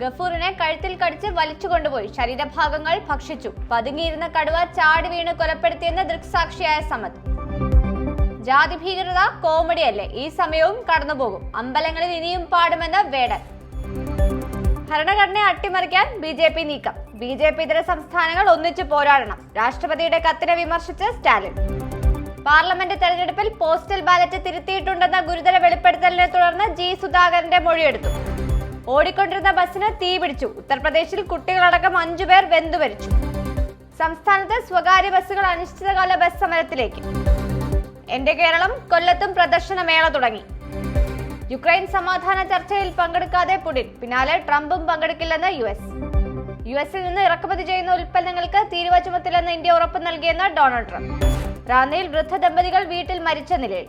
ഗഫൂറിനെ കഴുത്തിൽ കടിച്ച് വലിച്ചു കൊണ്ടുപോയി. ശരീരഭാഗങ്ങൾ ഭക്ഷിച്ചു. പതുങ്ങിയിരുന്ന കടുവ ചാടി വീണ് കൊലപ്പെടുത്തിയെന്ന് ദൃക്സാക്ഷിയായ സമത്. ജാതി ഭീകരത കോമഡിയല്ലേ? ഈ സമയവും കടന്നുപോകും. അമ്പലങ്ങളിൽ ഇനിയും പാടുമെന്ന് വേടൻ. ഭരണഘടനയെ അട്ടിമറിക്കാൻ ബി ജെ പി നീക്കം. ബി ജെ പി ഇതര സംസ്ഥാനങ്ങൾ ഒന്നിച്ചു പോരാടണം. രാഷ്ട്രപതിയുടെ കത്തിനെ വിമർശിച്ച് സ്റ്റാലിൻ. പാർലമെന്റ് തെരഞ്ഞെടുപ്പിൽ പോസ്റ്റൽ ബാലറ്റ് തിരുത്തിയിട്ടുണ്ടെന്ന ഗുരുതര വെളിപ്പെടുത്തലിനെ തുടർന്ന് ജി സുധാകരന്റെ മൊഴിയെടുത്തു. ഓടിക്കൊണ്ടിരുന്ന ബസ്സിന് തീപിടിച്ചു ഉത്തർപ്രദേശിൽ കുട്ടികളടക്കം അഞ്ചുപേർ വെന്തുവരിച്ചു സംസ്ഥാനത്ത് സ്വകാര്യ ബസ്സുകൾ അനിശ്ചിതകാല ബസ് സമരത്തിലേക്ക്. എന്റെ കേരളം കൊല്ലത്തും പ്രദർശനമേള തുടങ്ങി. യുക്രൈൻ സമാധാന ചർച്ചയിൽ പങ്കെടുക്കാതെ പുടിൻ. പിന്നാലെ ട്രംപും പങ്കെടുക്കില്ലെന്ന് യു എസ്. യു എസിൽ നിന്ന് ഇറക്കുമതി ചെയ്യുന്ന ഉൽപ്പന്നങ്ങൾക്ക് തീരുവ ചുമത്തില്ലെന്ന് ഇന്ത്യ ഉറപ്പ് നൽകിയെന്ന് ഡൊണാൾഡ് ട്രംപ്. റാന്നിയിൽ വൃദ്ധ ദമ്പതികൾ വീട്ടിൽ മരിച്ച നിലയിൽ.